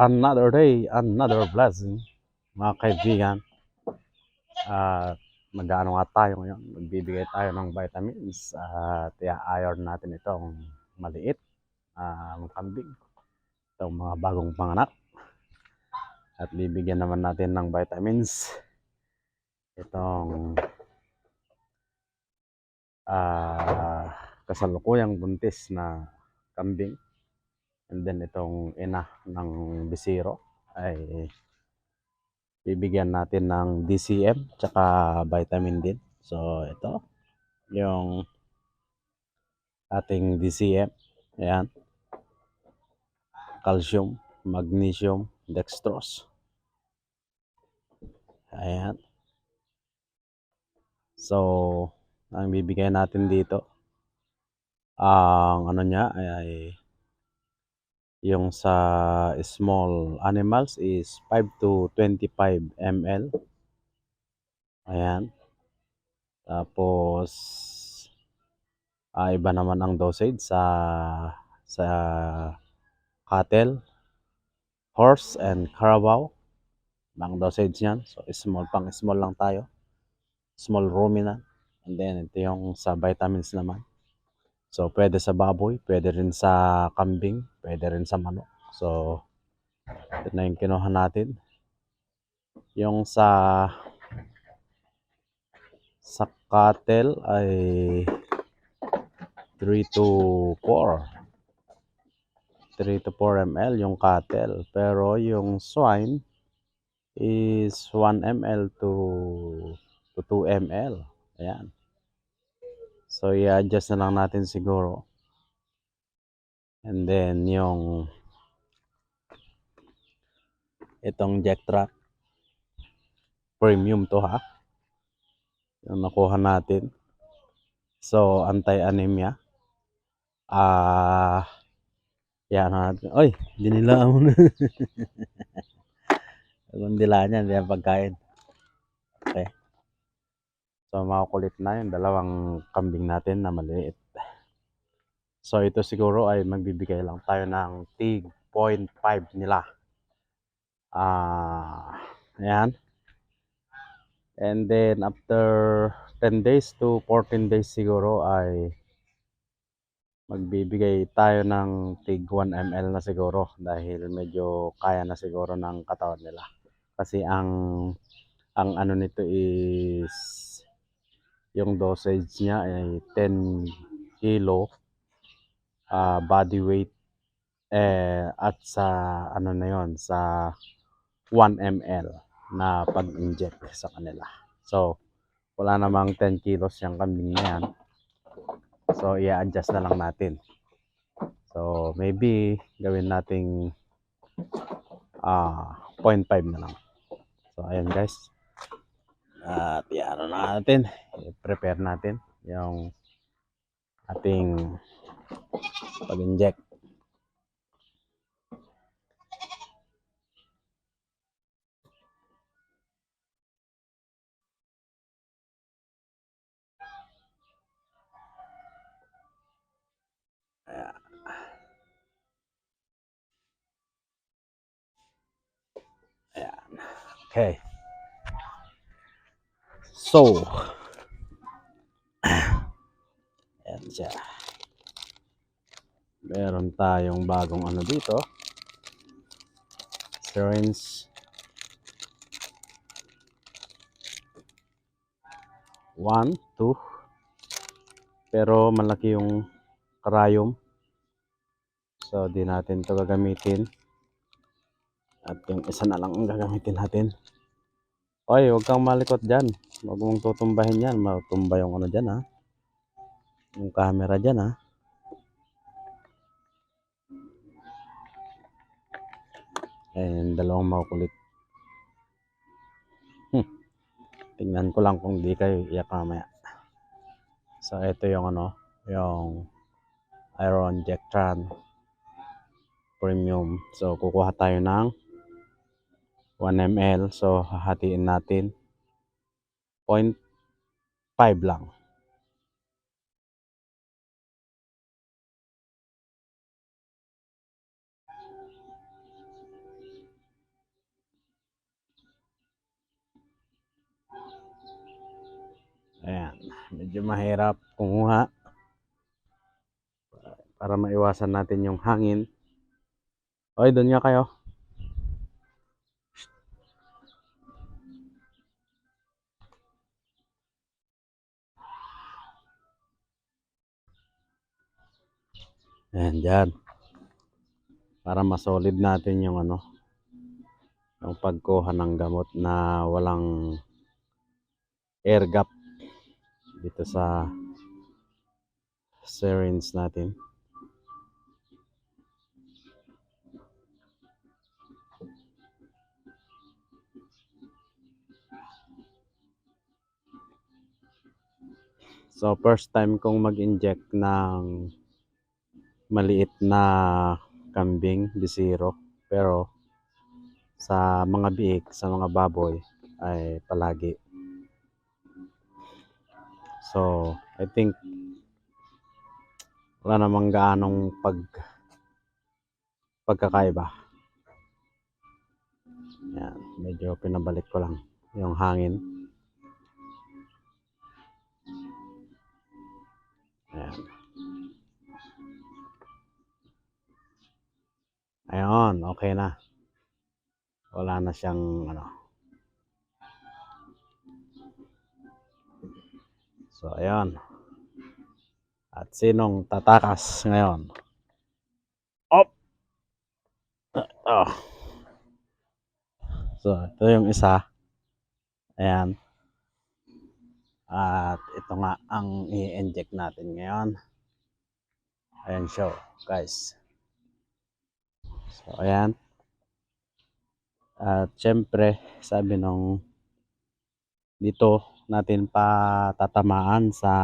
Another day, another blessing, mga kaibigan. At mag-ano nga tayo ngayon, magbibigay tayo ng vitamins at i-iron natin itong maliit ang kambing. Itong mga bagong panganak. At bibigyan naman natin ng vitamins itong ah kasalukuyang buntis na kambing. And then itong ina ng bisiro ay bibigyan natin ng DCM tsaka vitamin din. So ito yung ating DCM. Ayan. Calcium, magnesium, dextrose. Ayan. So, ang bibigay natin dito, ang ano niya ay, ay yung sa small animals is 5 to 25 ml. Ayan. Tapos, ah, iba naman ang dosage sa sa cattle, horse, and carabao. Ang dosage niyan. So, small pang small lang tayo. Small ruminant. And then, ito yung sa vitamins naman. So, pwede sa baboy, pwede rin sa kambing, pwede rin sa manok. So, ito na yung kinuha natin. Yung sa sa cattle ay 3 to 4. 3 to 4 ml yung cattle. Pero yung swine is 1 ml to, to 2 ml. Ayan. So, i-adjust na lang natin siguro. And then, yung itong jack track premium to ha? Yung nakuha natin. So anti-anemia. Ah yan natin oy dinila mo na ang dila niya hindi pagkain. Okay. So makukulit na yung dalawang kambing natin na maliit so ito siguro ay magbibigay lang tayo ng tig 0.5 nila. Ah ayan. And then after 10 days to 14 days siguro ay magbibigay tayo ng tig 1 ml na siguro dahil medyo kaya na siguro ng katawan nila. Kasi ang ang ano nito is yung dosage niya ay 10 kilo ah, body weight eh at sa ano na yon sa 1 ml na pag-inject sa kanila. So, wala namang 10 kilos yung kambing na yan. So, i-adjust na lang natin. So, maybe gawin nating ah 0.5 na lang. So, ayan guys. At i-ano na natin. I-prepare natin yung ating pag-inject. Ayan. Okay. So, ayan siya. Meron tayong bagong ano dito. Syringe. One, two. Pero malaki yung karayom. So, di natin to gagamitin. At yung isa na lang ang gagamitin natin. Oy, huwag kang malikot dyan. Huwag mong tutumbahin yan. Matumba yung ano dyan ha. Yung camera dyan ha. And dalawang makukulit. Hmm. Tingnan ko lang kung di kayo iyak mamaya. So, ito yung ano, yung Iron Jectran Premium. So, kukuha tayo ng 1 ml. So, hahatiin natin. 0.5 lang. Medyo mahirap kumuha para maiwasan natin yung hangin. Oy, doon nga kayo. Ayan, dyan. Para masolid natin yung ano, yung pagkuha ng gamot na walang air gap dito sa syringe natin. So first time kong mag-inject ng maliit na kambing, bisiro. Pero sa mga biik, sa mga baboy ay palagi. So, I think wala namang gaanong pag pagkakaiba. Yan, medyo pinabalik ko lang yung hangin. Ayan. Ayun, okay na. Wala na siyang ano. So, ayun. At sinong tatakas ngayon? Op! Oh. So, ito yung isa. Ayan. At ito nga ang i-inject natin ngayon. Ayan siya, guys. So, ayan. At syempre, sabi nung dito natin pa tatamaan sa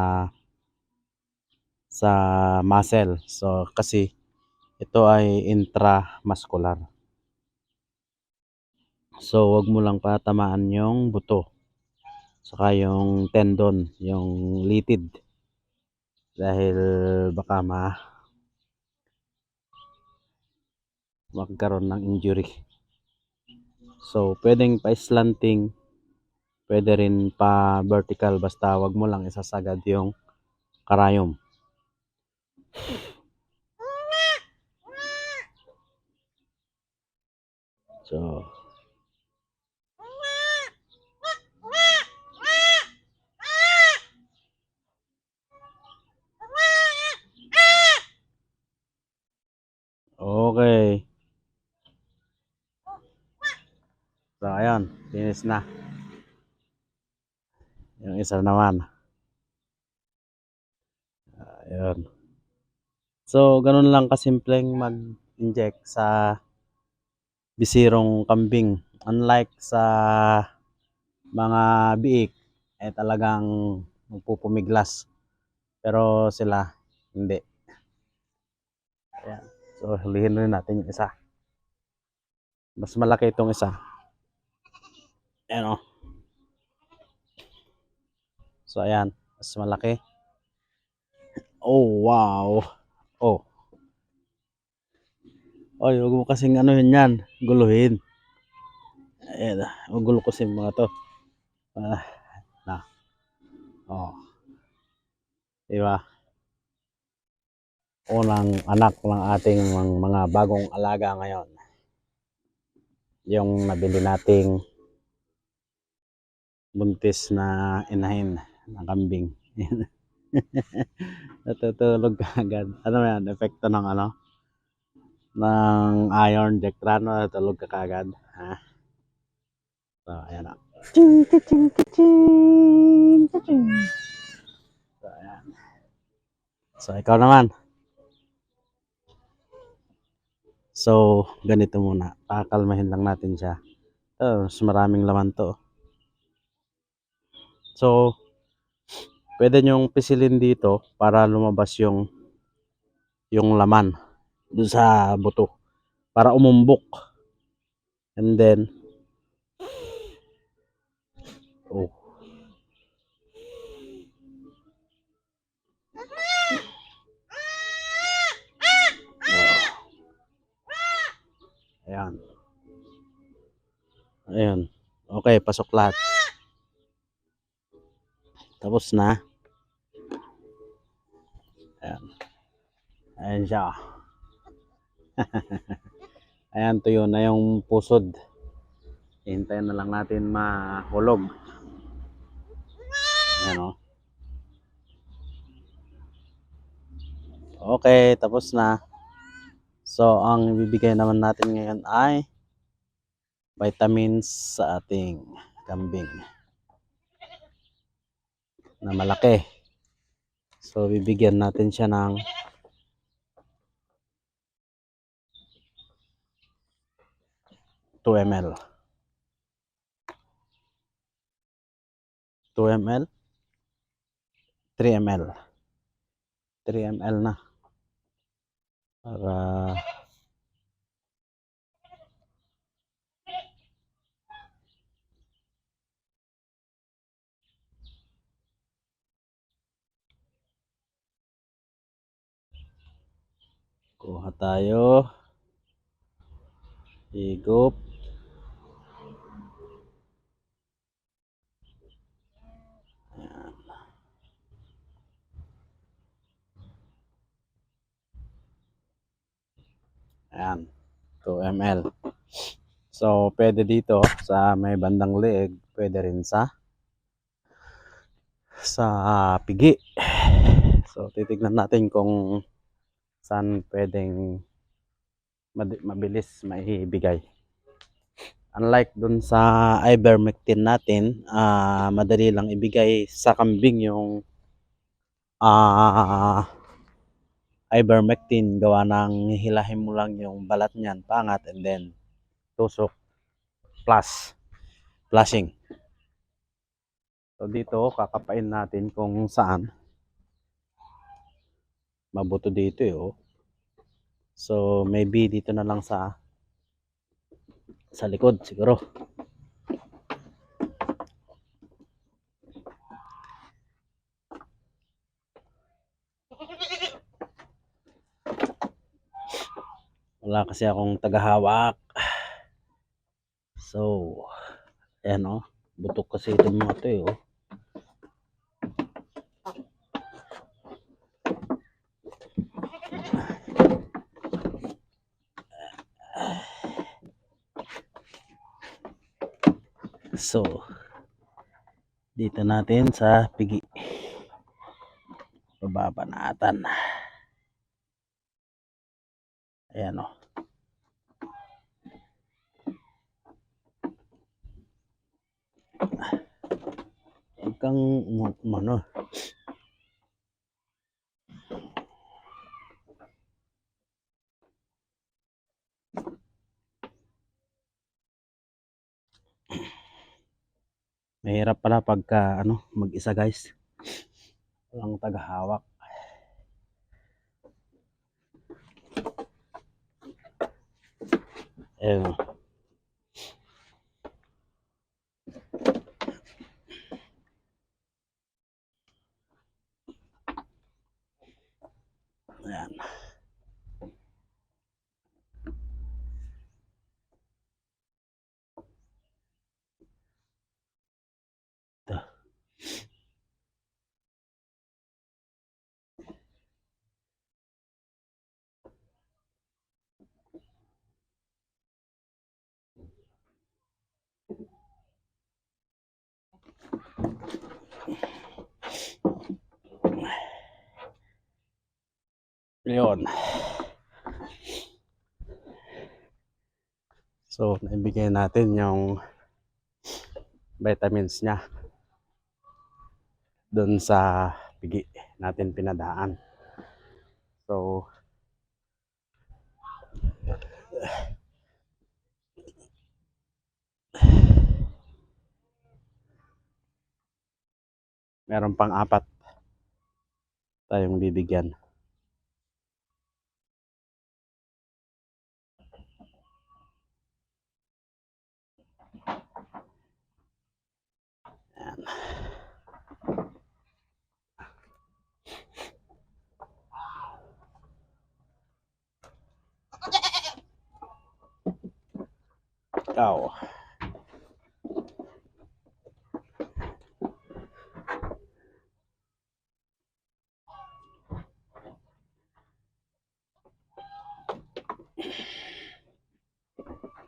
sa muscle. So, kasi ito ay intramuscular. So, wag mo lang patamaan yung buto. Saka yung tendon, yung litid. Dahil baka ma magkaroon ng injury. So, pwedeng pa slanting, pwede rin pa vertical basta wag mo lang isasagad yung karayom. So, okay. So, ayan, finish na. Isa naman. Ayun. So, ganun lang kasimpleng mag-inject sa bisirong kambing. Unlike sa mga biik, eh talagang magpupumiglas. Pero sila, hindi. Ayan. So, hulihin rin natin yung isa. Mas malaki itong isa. Ayan o. So, ayan. Mas malaki. Oh, wow. Oh. Oy, huwag mo kasing ano yun yan. Guluhin. Ayan. Huwag gulo kasi mga to. Ah, na. Oh. Diba? Unang anak ng ating mga bagong alaga ngayon. Yung nabili nating buntis na inahin ng kambing. Natutulog ka agad. Ano yan? Epekto ng ano? Ng iron jack rano. Natulog ka kagad. Ha? So, ayan na. Ching, ching, ching, ching. So, ayan. So, ikaw naman. So, ganito muna. Pakalmahin lang natin siya. Oh, mas maraming laman to. So, pwede nyong pisilin dito para lumabas yung yung laman dun sa buto para umumbok. And then, oh. Ayan. Ayan. Okay, pasok lahat. Tapos na. Ayan. Ayan siya. Ayan, tuyo na yung pusod. Hintayin na lang natin mahulog. Ayan o. Okay, tapos na. So, ang ibibigay naman natin ngayon ay vitamins sa ating kambing na malaki. So, bibigyan natin siya ng two ml. 2 ml 3 ml 3 ml na para kuha tayo higop Ayan, 2 ml. So, pwede dito sa may bandang leeg, pwede rin sa sa pigi. So, titignan natin kung saan pwedeng mabilis maibigay. Unlike dun sa ivermectin natin, ah madali lang ibigay sa kambing yung ah ivermectin gawa ng hilahin mo lang yung balat niyan, pangat and then tusok plus flashing. So dito kakapain natin kung saan mabuto dito eh oh. So maybe dito na lang sa sa likod siguro. Wala kasi akong tagahawak. So, ayan oh. Butok kasi itong mga to eh oh. So, dito natin sa pigi. Bababanatan. Ayan o. Huwag kang um- umano. Mahirap pala pagka ano, mag-isa guys. Walang tagahawak. Ayan. Yun. So, naibigay natin yung vitamins niya doon sa pigi natin pinadaan. So, meron pang apat tayong bibigyan. Ayan. Ikaw.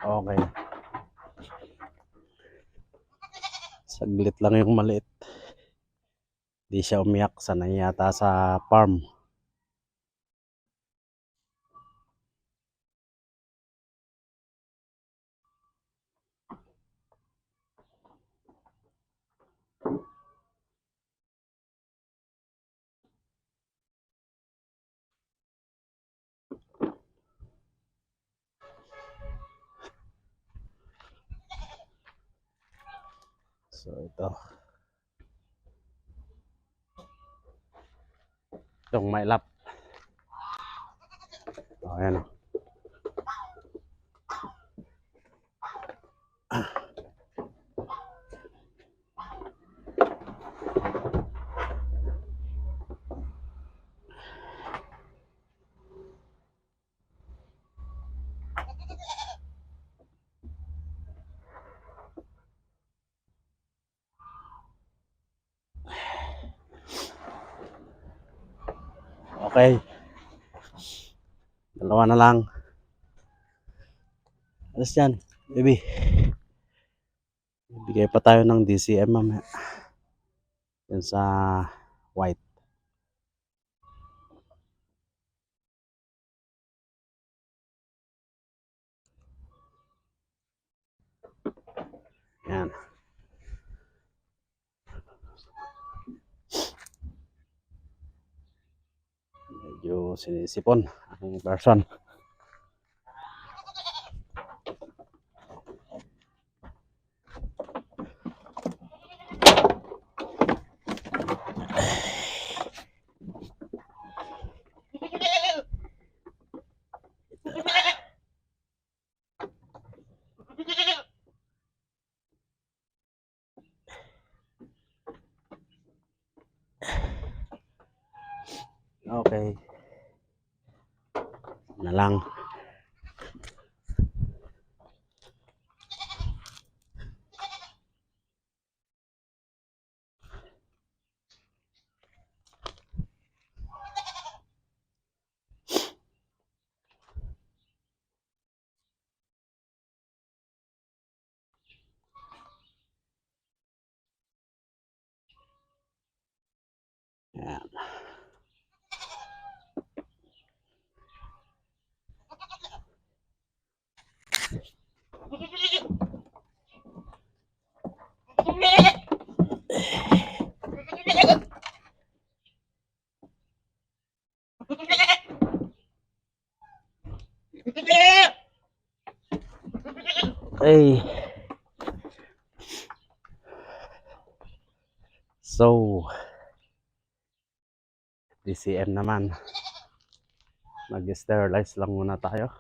Okay. Saglit lang yung maliit. Di siya umiyak. Sanay yata sa farm. So ito. Itong may lap. O, ayan o. Okay. Dalawa na lang. Alas yan, baby. Bigay pa tayo ng DCM mamaya. Yan sa white. Yan. Medyo sinisipon ang person. Okay. Na lang. Yan. Okay. So, DCM naman. Mag-sterilize lang muna tayo.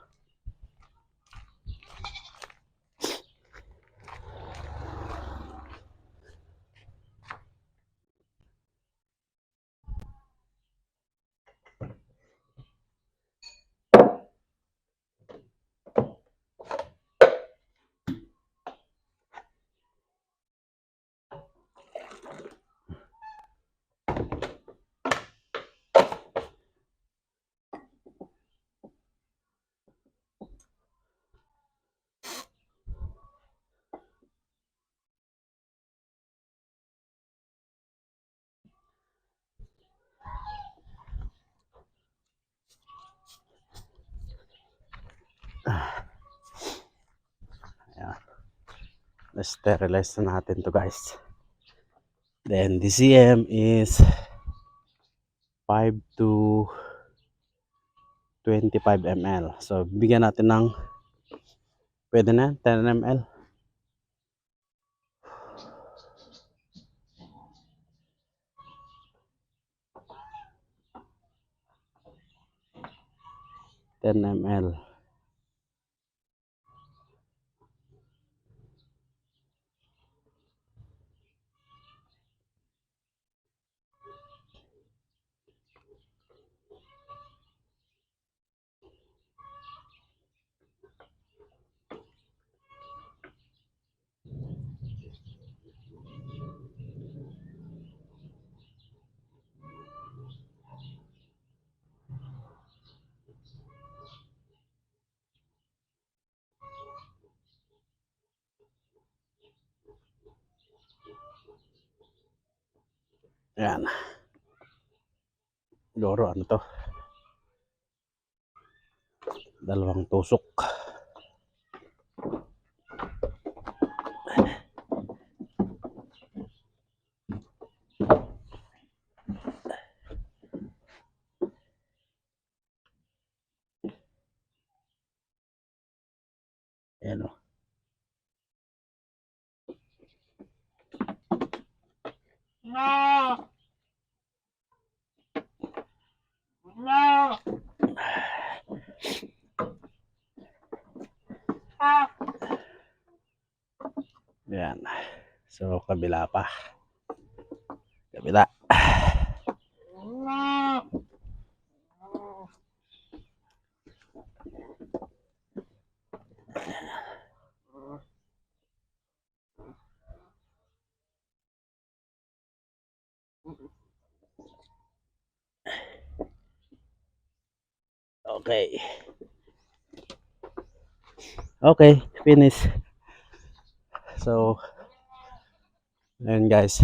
Sterilize na natin to guys. Then DCM is 5 to 25 ml. So bigyan natin ng pwede na 10 ml. Ten ml. Siguro ano to? Dalawang tusok. Ayan o. No! No! Ah! Yan. So, kabila pa. Kabila. Okay. Okay, finish. So, ayun guys.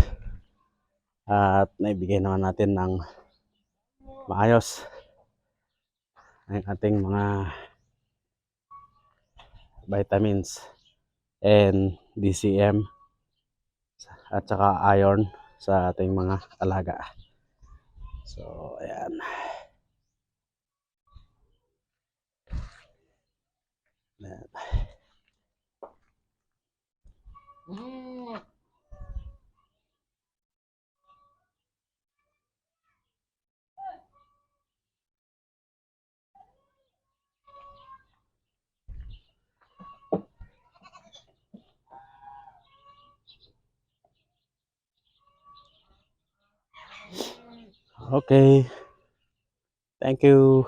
At naibigay naman natin ng maayos ang ating mga vitamins and DCM at saka iron sa ating mga alaga. So, ayan. Ayan. Mm. Okay. Thank you.